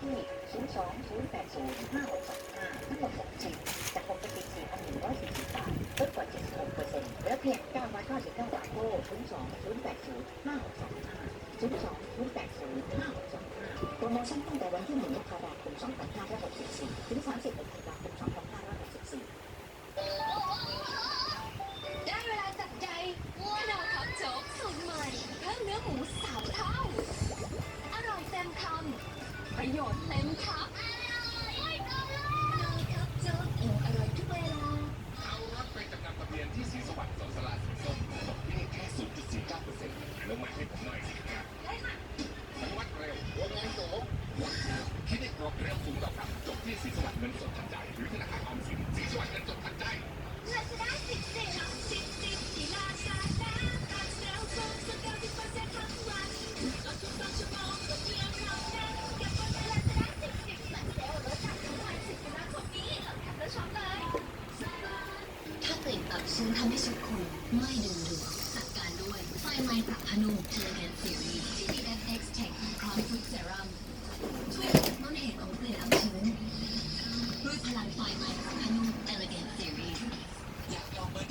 ที่020805225นั้งหมดสองชิ้จากปกติสี่พับาทลดกว่า76%ดเหลือเพียง9.99าร้อยเก้าสิบเก้าบาทโก้ศูนย์สองศูนย์แปดศูาหกสองโปรโมชั่นตั้งแต่วันที่1มกราคมสองพันห้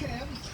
Yeah.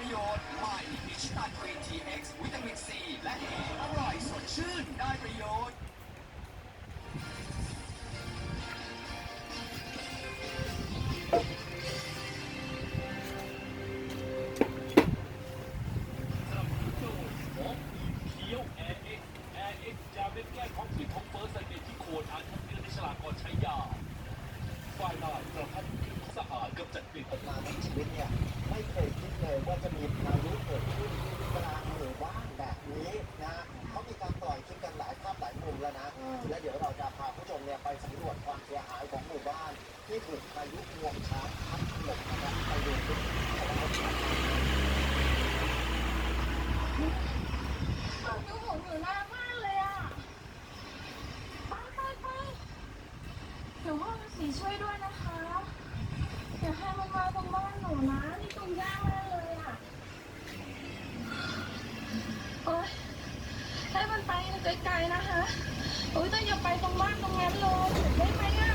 ประโยชน์ใหม่มิชตันกรีนทีเอ็กซ์วิตามินซีและเออร่อยสดชื่นได้ประโยชน์ จากกลิ่อตกมาในชีวิตเนี่ยไม่เคยคิดเลยว่าจะมีพายุเกิดขึ้นกลางหมู่บ้านแบบนี้นะเขามีการปล่อยคลิปกันหลายภาพหลายมุมแล้วนะและเดี๋ยวเราจะพาผู้ชมเนี่ยไปสำรวจความเสียหายของหมู่บ้าน ที่ถูกพายุงวงช้างพัดถล่มนะครับไปดูคลิปดูของหนูน่ามากเลยอะไปไปไปหนูว่าสีช่วยด้วยนะคะ เดี๋ให้มันมาตรงบ้านหนูนะนี่ตรงยางมากเลยอะโอ๊ยให้มันไปไกลๆนะคะโอ้ยแต่อย่าไปตรงบ้านตรงนั้นเลยได้ไหมอะ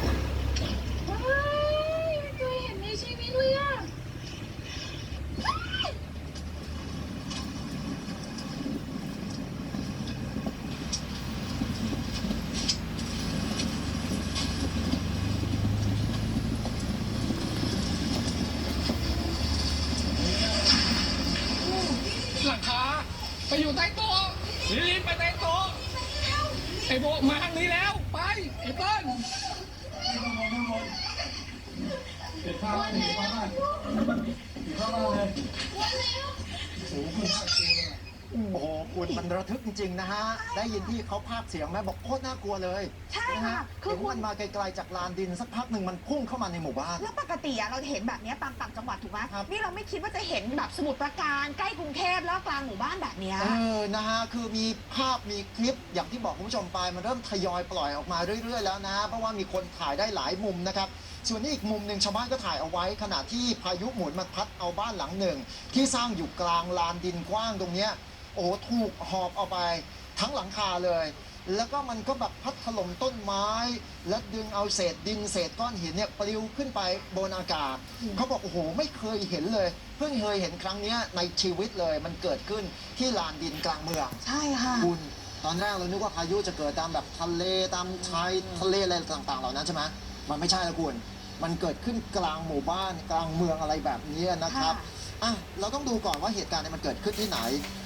อยู่ใต้โต๊ะลิลินไปใต้โต๊ะไอ้โบมาทางนี้แล้ว ไป ไอ้เติ้ล โอ้โห คุณมันระทึกจริงๆนะฮะ ได้ยินที่เขาพากย์เสียงไหมบอกโคตรน่ากลัวเลยใช่นะค่ะฮะคือเห็นคุมัณนมาไกลๆจากลานดินสักพักหนึ่งมันพุ่งเข้ามาในหมู่บ้าน แล้วปกติอะเราเห็นแบบเนี้ยตามต่างจังหวัดถูกไหมครับ นี่เราไม่คิดว่าจะเห็นแบบสมุทรปราการใกล้กรุงเทพแล้วกลางหมู่บ้านแบบเนี้ย เออ นะฮะ คือมีภาพมีคลิปอย่างที่บอกคุณผู้ชมไป มันเริ่มทยอยปล่อยออกมาเรื่อยๆแล้วนะเพราะว่ามีคนถ่ายได้หลายมุมนะครับ ส่วนนี้อีกมุมหนึ่งชาวบ้านก็ถ่ายเอาไว้ขณะที่พายุหมุนมันพัดเอาบ้านหลังหนึ่ง ที่สร้างอยู่กลางลานดินกว้างตรงเนี้ย โอ้โหถูกหอบเอาไปทั้งหลังคาเลย แล้วก็มันก็แบบพัดถล่มต้นไม้ และดึงเอาเศษดินเศษก้อนหินเนี่ยปลิวขึ้นไปบนอากาศเขาบอกโอ้โหไม่เคยเห็นเลย เพิ่งเคยเห็นครั้งเนี้ยในชีวิตเลย มันเกิดขึ้นที่ลานดินกลางเมืองใช่ค่ะคุณตอนแรกเรานึกว่าพายุจะเกิดตามแบบทะเลตามชายทะเลอะไรต่างๆ เหล่านั้นใช่ไหมมันไม่ใช่แล้วคุณ มันเกิดขึ้นกลางหมู่บ้านกลางเมืองอะไรแบบนี้นะครับค่ะ อะเราต้องดูก่อนว่าเหตุการณ์เนี้มันเกิดขึ้นที่ไหน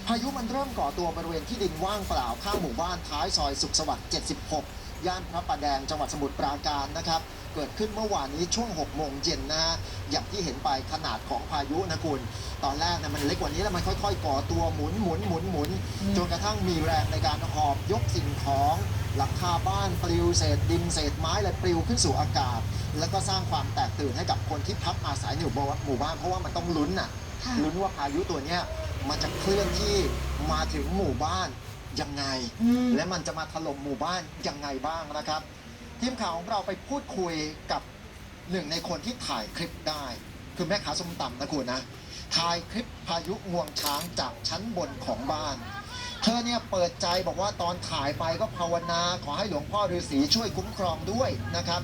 พายุมันเริ่มก่อตัวบริเวณที่ดินว่างเปล่าข้างหมู่บ้านท้ายซอยสุขสวัสดิ์76 ย่านพระประแดงจังหวัดสมุทรปราการนะครับเกิดขึ้นเมื่อวานนี้ช่วง 6 โมงเย็นนะฮะอย่างที่เห็นไปขนาดของพายุนะคุณ ตอนแรกเนี่ยมันเล็กกว่านี้แล้วมันค่อย ๆ ก่อตัวหมุนหมุนหมุนหมุนจนกระทั่งมีแรงในการหอบยกสิ่งของ หลังคาบ้านปลิวเศษดินเศษไม้อะไรปลิวขึ้นสู่อากาศ แล้วก็สร้างความแตกตื่นให้กับคนที่พักอาศัยอยู่บนหมู่บ้านเพราะว่ามันต้องลุ้นน่ะค่ะลุ้นว่าพายุตัวเนี้ยมันจะเคลื่อนที่มาถึงหมู่บ้านยังไงอืมและมันจะมาถล่มหมู่บ้านยังไงบ้างนะครับทีมข่าวของเราไปพูดคุยกับหนึ่งในคนที่ถ่ายคลิปได้ คือแม่ค้าส้มตำนะคุณนะถ่ายคลิปพายุงวงช้างจากชั้นบนของบ้าน เธอเนี่ยเปิดใจบอกว่าตอนถ่ายไปก็ภาวนา ขอให้หลวงพ่อฤาษีช่วยคุ้มครองด้วยนะครับ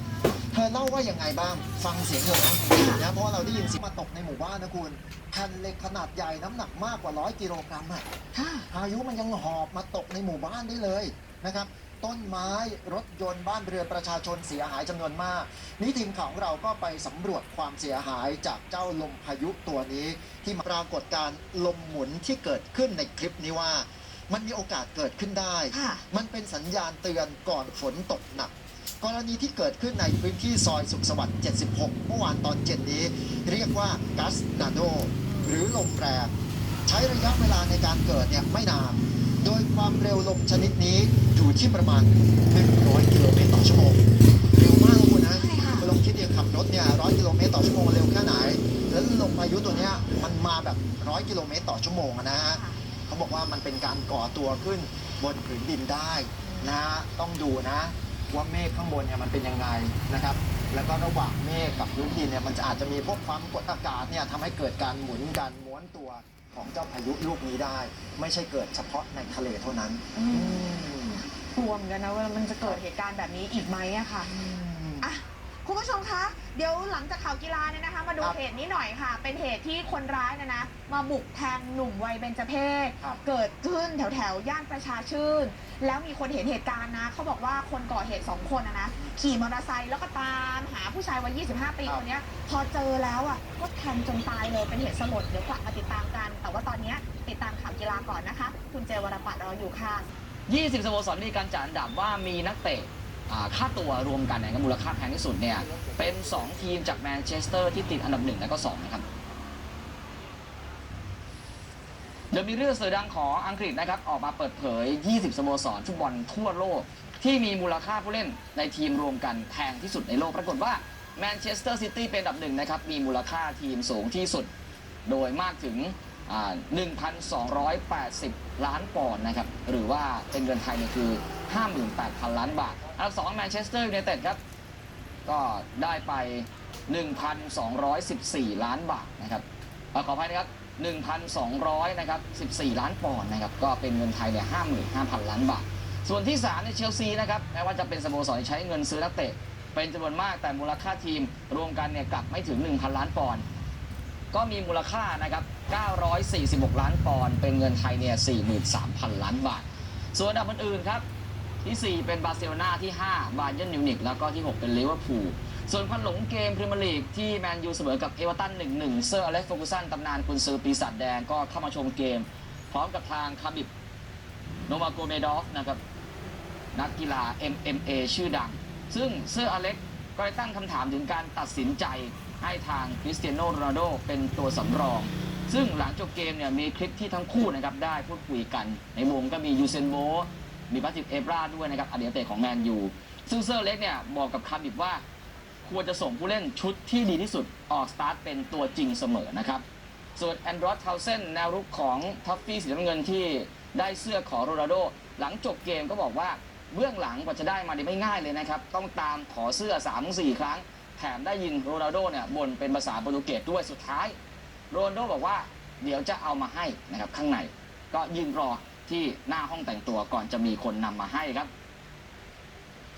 เธอเล่าว่ายังไงบ้าง ฟังเสียงเธอนะนะเพราะว่าเราได้ยินเสียงมาตกในหมู่บ้านนะคุณแผ่นเหล็กขนาดใหญ่น้ำหนักมากกว่าร้อยกิโลกรัมอะค่ะพายุมันยังหอบมาตกในหมู่บ้านได้เลยนะครับต้นไม้รถยนต์บ้านเรือนประชาชนเสียหายจำนวนมาก นี่ทีมข่าวของเราก็ไปสำรวจความเสียหายจากเจ้าลมพายุตัวนี้ ที่มาปรากฏการณ์ลมหมุนที่เกิดขึ้นในคลิปนี้ว่า มันมีโอกาสเกิดขึ้นได้ ค่ะ มันเป็นสัญญาณเตือนก่อนฝนตกหนัก กรณีที่เกิดขึ้นในพื้นที่ซอยสุขสวัสดิ์ 76 เมื่อวานตอนเย็นนี้ เรียกว่ากัสนาโดหรือลมแรงใช้ระยะเวลาในการเกิดเนี่ยไม่นาน โดยความเร็วลมชนิดนี้อยู่ที่ประมาณ 100 กิโลเมตรต่อชั่วโมง เร็วมากเลยคุณนะใช่ค่ะ คุณลองคิดดิขับรถเนี่ย100 กิโลเมตรต่อชั่วโมงมันเร็วแค่ไหน แล้วลมพายุตัวเนี้ยมันมาแบบ 100 กิโลเมตรต่อชั่วโมงอะนะฮะ เขาบอกว่ามันเป็นการก่อตัวขึ้นบนผืนดินได้นะฮะต้องดูนะว่าเมฆข้างบนเนี่ยมันเป็นยังไงนะครับ แล้วก็ระหว่างเมฆกับพื้นดินเนี่ยมันจะอาจจะมีพวกความกดอากาศเนี่ยทำให้เกิดการหมุนการม้วนตัวของเจ้าพายุลูกนี้ได้ ไม่ใช่เกิดเฉพาะในทะเลเท่านั้นอืมกลัวเหมือนกันนะว่ามันจะเกิดเหตุการณ์แบบนี้อีกไหมอะค่ะอะ คุณผู้ชมคะ เดี๋ยวหลังจากข่าวกีฬาเนี่ยนะคะ มาดูครับเหตุนี้หน่อยค่ะ เป็นเหตุที่คนร้ายเนะนะ มาบุกแทงหนุ่มวัยเบญจเพศ ครับเกิดขึ้นแถวแถวๆย่านประชาชื่น แล้วมีคนเห็นเหตุการณ์นะเขาบอกว่าคนก่อเหตุสองคนนะนะขี่มอเตอร์ไซค์แล้วก็ตามหาผู้ชายวัย 25 ปีคนเนี้ย พอเจอแล้วอะก็แทงจนตายเลยเป็นเหตุสลดเดี๋ยวกลับมาติดตามกัน แต่ว่าตอนเนี้ยติดตามข่าวกีฬาก่อนนะคะ คุณเจวรปัตรรออยู่ค่ะ 20สโมสรมีการจัดอันดับว่ามีนักเตะอ่า ค่าตัวรวมกันเนี่ยมูลค่าแพงที่สุดเนี่ยเป็น 2 ทีมจากแมนเชสเตอร์ที่ติดอันดับ 1 และก็ 2 นะครับเดอะมิเรอร์เสือดังของอังกฤษนะครับออกมาเปิดเผย 20 สโมสรฟุตบอลทั่วโลก ที่มีมูลค่าผู้เล่นในทีมรวมกันแพงที่สุดในโลกปรากฏว่าแมนเชสเตอร์ซิตี้เป็นอันดับหนึ่งนะครับมีมูลค่าทีมสูงที่สุด โดยมากถึงอ่า1,280 ล้านปอนด์นะครับหรือว่าเป็นเงินไทยเนี่ยคือ 58,000 ล้านบาท อันดับ2แมนเชสเตอร์ยูไนเต็ดครับ ก็ได้ไป 1,214 ล้านบาทนะครับอขออภัยนะครับ 1,200นะครับ14 ล้านปอนด์นะครับ ก็เป็นเงินไทยเนี่ย55,000 ล้านบาท ส่วนที่3ในเชลซีนะครับแม้ว่าจะเป็นสโมสรใช้เงินซื้อนักเตะ เป็นจำนวนมากแต่มูลค่าทีมรวมกันเนี่ยกลับไม่ถึง 1,000 ล้านปอนด์ก็มีมูลค่านะครับ 946 ล้านปอนด์ เป็นเงินไทยเนี่ย 43,000 ล้านบาท ส่วนอันดับอื่นๆครับ ที่ 4 เป็นบาร์เซโลนาที่ 5 บาเยิร์นมิวนิกแล้วก็ที่ 6 เป็นลิเวอร์พูลส่วนพันหลงเกมพรีเมียร์ลีกที่แมนยูเสมอกับเอเวอร์ตัน1-1 เซอร์อเล็กซ์ฟอร์กูสันตำนานกุนซือปีศาจแดงก็เข้ามาชมเกม พร้อมกับทางคาบิบโนมาโกเมดอฟนะครับนักกีฬา MMA ชื่อดัง ซึ่งเซอร์อเล็กก็ได้ตั้งคำถามถึงการตัดสินใจให้ทางคริสเตียโนโรนัลโดเป็นตัวสำรอง ซึ่งหลังจบเกมเนี่ยมีคลิปที่ทั้งคู่นะครับได้พูดคุยกัน ในวงก็มียูเซนโบ มีบัติเอฟราด้วยนะครับอดีตเตะของแมนยูซึ่งเซอร์เล็กเนี่ยบอกกับคาบิบว่า ควรจะส่งผู้เล่นชุดที่ดีที่สุดออกสตาร์ทเป็นตัวจริงเสมอนะครับ ส่วนแอนดรอสเทาเซนแนวรุกของท็อฟฟี่สีน้ำเงินที่ได้เสื้อของโรนัลโด หลังจบเกมก็บอกว่าเบื้องหลังกว่าจะได้มาเนี่ยไม่ง่ายเลยนะครับ ต้องตามขอเสื้อ3-4 ครั้ง แถมได้ยินโรนัลโดเนี่ยบ่นเป็นภาษาโปรตุเกสด้วยสุดท้าย โรนัลโดบอกว่าเดี๋ยวจะเอามาให้นะครับข้างในก็ยืนรอ ที่หน้าห้องแต่งตัวก่อนจะมีคนนำมาให้ครับ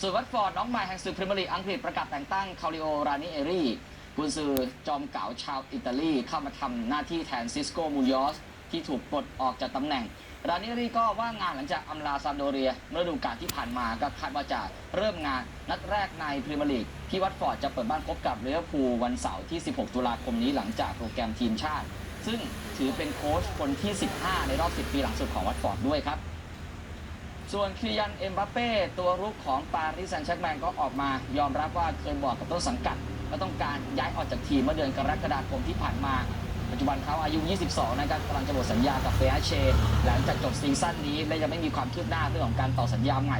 ส่วนวัตฟอร์ดน้องใหม่แห่งศึกพรีเมียร์ลีกอังกฤษประกาศแต่งตั้งคาริโอรานิเอรีกุนซือจอมเก๋าชาวอิตาลีเข้ามาทำหน้าที่แทนซิสโกมูยอสที่ถูกปลดออกจากตำแหน่ง รานิเอรีก็ว่างงานหลังจากอำลาซามโดเรียเมื่อฤดูกาลที่ผ่านมาก็คาดว่าจะเริ่มงานนัดแรกในพรีเมียร์ลีกที่วัตฟอร์ดจะเปิดบ้านพบกับเรอัลพูลวันเสาร์ที่ 16 ตุลาคมนี้หลังจากโปรแกรมทีมชาติ ซึ่งถือเป็นโค้ชคนที่ 15 ในรอบ 10 ปีหลังสุดของวัตฟอร์ดด้วยครับ ส่วนคริยันเอ็มบัปเป้ตัวรุกของปารีสแซงต์แชร์แมงก็ออกมายอมรับว่าเคยบอกกับต้นสังกัดว่าต้องการย้ายออกจากทีมเมื่อเดือนกรกฎาคมที่ผ่านมา ปัจจุบันเขาอายุ 22 นะครับกำลังจะหมดสัญญากับเฟอาเช หลังจากจบซีซั่นนี้และยังไม่มีความคืบหน้าเรื่องของการต่อสัญญาใหม่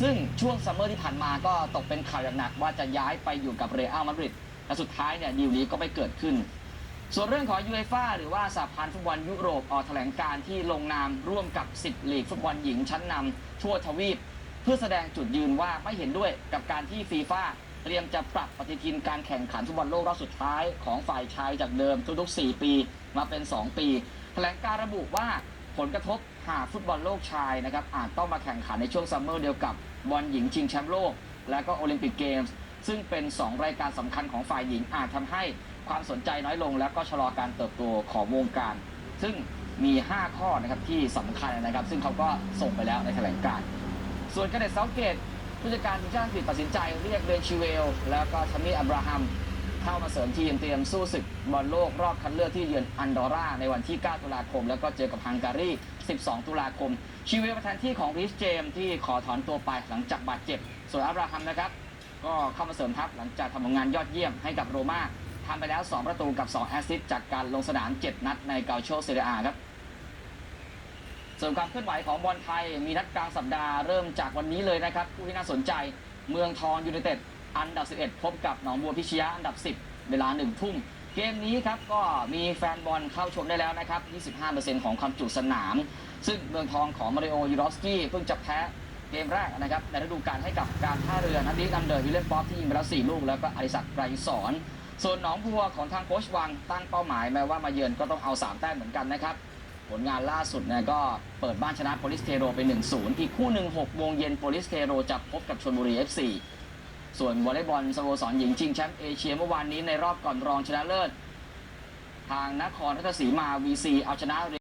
ซึ่งช่วงซัมเมอร์ที่ผ่านมาก็ตกเป็นข่าวอย่างหนักว่าจะย้ายไปอยู่กับเรอัลมาดริดแต่สุดท้ายเนี่ยดีลนี้ก็ไม่เกิดขึ้น ส่วนเรื่องของยูเอฟ่าหรือว่าสหพันธ์ฟุตบอลยุโรปออกแถลงการที่ลงนามร่วมกับ 10 ลีกฟุตบอลหญิงชั้นนำทั่วทวีป เพื่อแสดงจุดยืนว่าไม่เห็นด้วยกับการที่ฟีฟ่าเตรียมจะปรับปฏิทินการแข่งขันฟุตบอลโลกรอบสุดท้ายของฝ่ายชายจากเดิมทุกๆ 4 ปีมาเป็น 2 ปี แถลงการระบุว่าผลกระทบหากฟุตบอลโลกชายนะครับอาจต้องมาแข่งขันในช่วงซัมเมอร์เดียวกับบอลหญิงชิงแชมป์โลก และก็โอลิมปิกเกมส์ซึ่งเป็น 2 รายการสำคัญของฝ่ายหญิงอาจทำให้ ความสนใจน้อยลงแล้วก็ชะลอการเติบโตของวงการ ซึ่งมี 5 ข้อนะครับที่สำคัญนะครับ ซึ่งเขาก็ส่งไปแล้วในแถลงการ ส่วนกระเด็ดเซาเกตผู้จัดการทีมชาติอังกฤษตัดสินใจเรียกเบนชิเวล แล้วก็ทัมมี่อับราฮัม เข้ามาเสริมทีมเตรียมสู้ศึกบอลโลกรอบคัดเลือกที่เยือนอันดอร่าในวันที่ 9 ตุลาคม แล้วก็เจอกับฮังการี 12 ตุลาคม ชิเวลประธานที่ของริสเจมที่ขอถอนตัวไปหลังจากบาดเจ็บ ส่วนอับราฮัมนะครับก็เข้ามาเสริมทัพหลังจากทำผลงานยอดเยี่ยมให้กับโรมา ทำไปแล้ว 2 ประตูกับ 2 แอสซิสต์จากการลงสนาม 7 นัดในเกาโชเซเรียอาครับ ส่วนความเคลื่อนไหวของบอลไทยมีนัดกลางสัปดาห์เริ่มจากวันนี้เลยนะครับผู้ที่น่าสนใจเมืองทองยูไนเต็ดอันดับ 11 พบกับหนองบัวพิชยะอันดับ 10 เวลา 1 ทุ่ม เกมนี้ครับก็มีแฟนบอลเข้าชมได้แล้วนะครับ 25%ของความจุสนาม ซึ่งเมืองทองของมาริโอยูรอสกี้เพิ่งจะแพ้เกมแรกนะครับในฤดูกาลให้กับการท่าเรือนัดนี้นำโดยวิลเลนป๊อปที่ยิงไปแล้ว4ลูก แล้วก็อริสักไกรสอน ส่วนหนองบัวของทางโคชวังตั้งเป้าหมายแม้ว่ามาเยือนก็ต้องเอา 3 แต้มเหมือนกันนะครับ ผลงานล่าสุดเนี่ยก็เปิดบ้านชนะโปลิสเทโรไป 1-0 อีกคู่หนึ่ง6โมงเย็นโปลิสเทโรจะพบกับชลบุรี FC ส่วนวอลเลย์บอลสโมสรหญิงชิงแชมป์เอเชียเมื่อวานนี้ในรอบก่อนรองชนะเลิศ ทางนครราชสีมา VC เอาชนะ